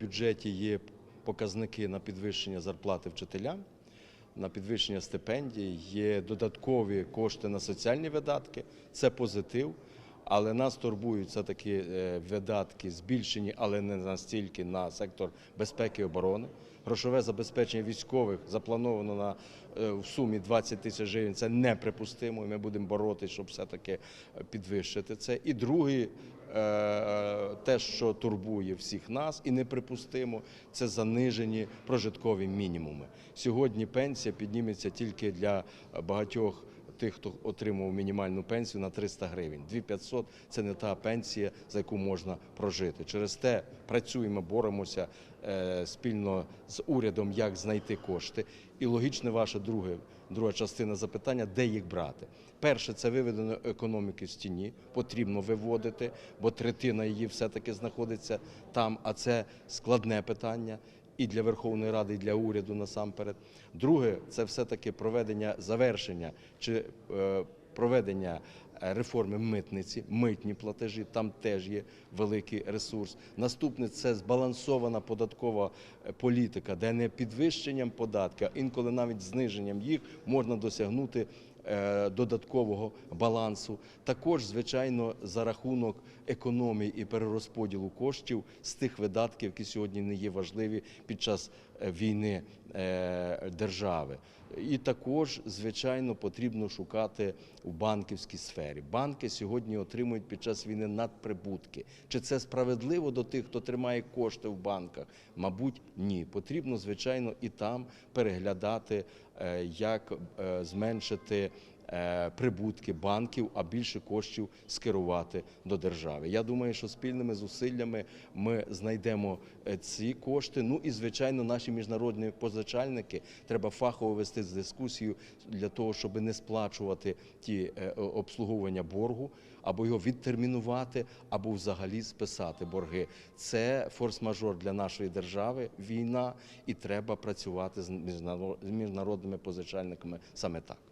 В бюджеті є показники на підвищення зарплати вчителям, на підвищення стипендій, є додаткові кошти на соціальні видатки. Це позитив. Але нас турбують все-таки е, видатки збільшені, але не настільки на сектор безпеки і оборони. Грошове забезпечення військових заплановано на е, в сумі 20 тисяч гривень. Це неприпустимо. і Ми будемо боротися, щоб все-таки підвищити це. І другий е, те, що турбує всіх нас, і неприпустимо, це занижені прожиткові мінімуми. Сьогодні пенсія підніметься тільки для багатьох тих, хто отримував мінімальну пенсію на 300 гривень. 2500 – це не та пенсія, за яку можна прожити. Через те працюємо, боремося е, спільно з урядом, як знайти кошти. І логічне ваше друге, друга частина запитання, де їх брати. Перше, це виведення економіки з тіні, потрібно виводити, бо третина її все-таки знаходиться там, а це складне питання і для Верховної Ради, і для уряду насамперед. Друге, це все-таки проведення завершення чи е, проведення е, реформи митниці, митні платежі. Там теж є великий ресурс. Наступне це збалансована податкова е, політика, де не підвищенням податків, а інколи навіть зниженням їх можна досягнути додаткового балансу. Також, звичайно, за рахунок економії і перерозподілу коштів з тих видатків, які сьогодні не є важливі під час е, війни е, держави. І також, звичайно, потрібно шукати у банківській сфері. Банки сьогодні отримують під час війни надприбутки. Чи це справедливо до тих, хто тримає кошти в банках? Мабуть, ні. Потрібно, звичайно, і там переглядати, е, як е, зменшити е, прибутки банків, а більше коштів скерувати до держави. Я думаю, що спільними зусиллями ми знайдемо е, ці кошти. Ну і звичайно, наші міжнародні позичальники треба фахово вести з дискусію для того, щоб не сплачувати ті е, обслуговування боргу, або його відтермінувати, або взагалі списати борги. Це форс-мажор для нашої держави, війна, і треба працювати з міжнародними позичальниками саме так.